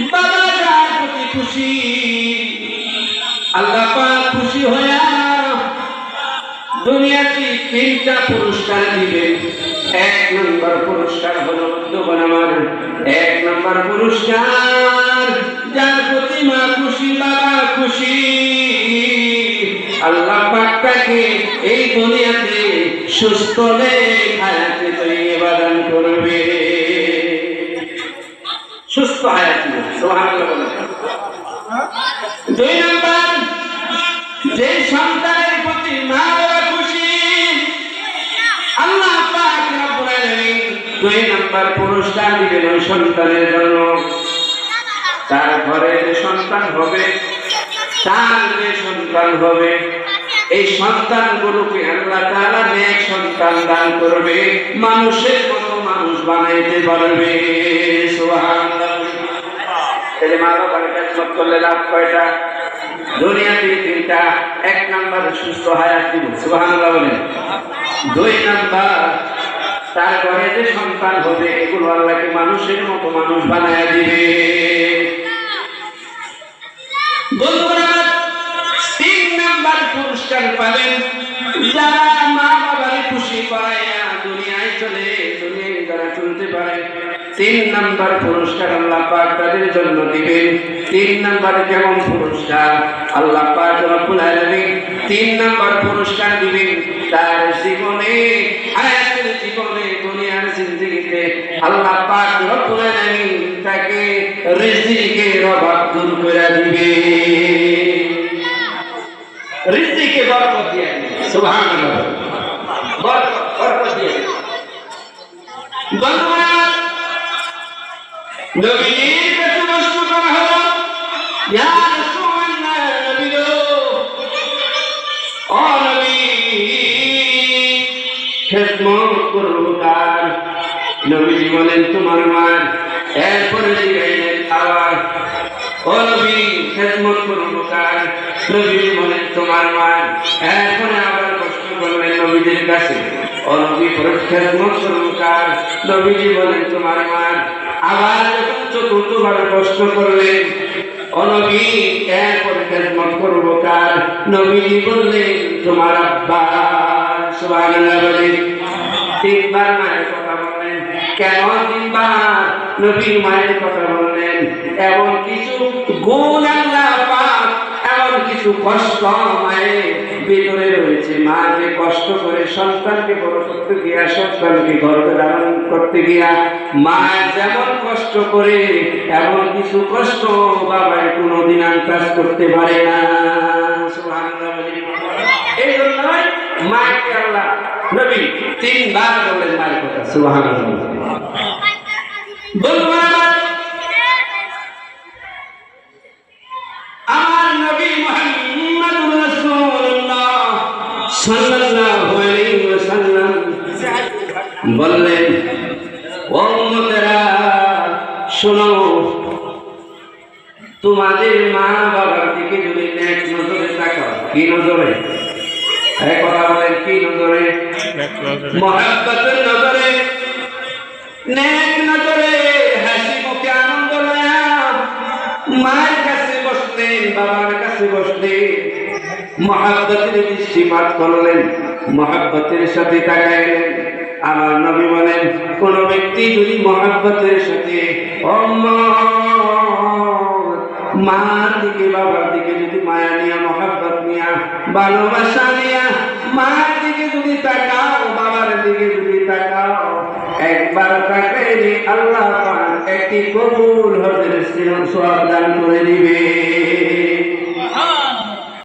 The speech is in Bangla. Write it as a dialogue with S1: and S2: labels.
S1: এক নম্বর যার প্রতি মা খুশি খুশি। এই দুনিয়াতে সুস্থ হায়াতে তৈরি দান করবে। দুই নম্বর পুরস্কার দিবেন ওই সন্তানের জন্য। তার ঘরে যে সন্তান হবে, তার যে সন্তান হবে, এই সন্তান সন্তানগুলোকে আল্লাহ তাআলা নেক সন্তান দান করবে, মানুষের মতো মানুষ বানাইতে পারবে। এই মা করলে লাভ কয়টা? দুনিয়াতে তিনটা, এক নাম্বার সুস্থ হায়াত দিব। সুবহানাল্লাহ বলেন। দুই নাম্বার তার ঘরে যে সন্তান হবে, এগুলো আল্লাহকে মানুষের মতো মানুষ বানায় দিবে। তিন নাম্বার পুরস্কার পাবেন। যারা মা বাবার খুশি করাইয়া দুনিয়ায় চলে, দুনিয়ায় যারা চলতে পারে, তিন নাম্বার পুরস্কার আল্লাহ পাক তাদের জন্য দিবেন। তিন নাম্বার কেমন পুরস্কার? আল্লাহ পাক রব্বুল তিন নাম্বার পুরস্কার দিবেন। তার জীবনে, হায়াতের জীবনে আল্লাহ পাক রব্বুল আলামিন তাকে রিজিকের অভাব দূর করে দিবে। রিজিকে বরকত দিয়ে সুবহানাল্লাহ। বরকত বরকত দিয়ে করব কার নবী বলেন, তোমার মান এরপরে জিগাইলেন আবার ও নবী, খেদমত করব কার নবী বলেন, তোমার মান এরপরে আবার প্রশ্ন করলেন নবীদের কাছে। ও নবী খেদমত করব কার নবীজি বলেন, তোমার মান আবার চতুর্থবার প্রশ্ন করলেন অনবী এরপরে খেদমত করব কার নবীজি বললেন, তোমার আব্বা, সুবহানাল্লাহ বলেন, তিনবার মায়ের কথা বললেন। কেন তিনবার নবীর মায়ের কথা বললেন, এমন কিছু গুণ আল্লাহ এমন কিছু কষ্ট মায়ের ভিতরে রয়েছে। মা যে কষ্ট করে সন্তানকে বড় করতে গিয়া, সন্তানকে গর্ভে ধারণ করতে গিয়া, মা যেমন কষ্ট করে, এমন কিছু কষ্ট বাবায় কোনোদিন আন্দাজ করতে পারে না। এই জন্যই মাকে আল্লাহ নবী তিনবার বললেন মায়ের কথা। সুবহানাল্লাহ বললেন শোনো তোমাদের মা বাবার দিকে যদি নেক নজরে তাকাও কি নজরে? কথা বলেন কি নজরে। মহাব্বতের নজরে। নেক মায়ের কাছে বসলেন বাবার কাছে বসলেন মহাব্বতের দৃষ্টিপাত করলেন, মহাব্বতের সাথে তাকাইলেন। আমার নবী বলেন, কোন ব্যক্তি যদি মহাব্বতের সাথে মার দিকে, বাবার দিকে যদি মায়া নিয়া, মহাব্বত নিয়া, ভালোবাসা নিয়া, মার দিকে যদি তাকাও, বাবার দিকে যদি তাকাও একবার তাকাইলে আল্লাহ পাক একটি কবুল হজের সব দান করে দিবে।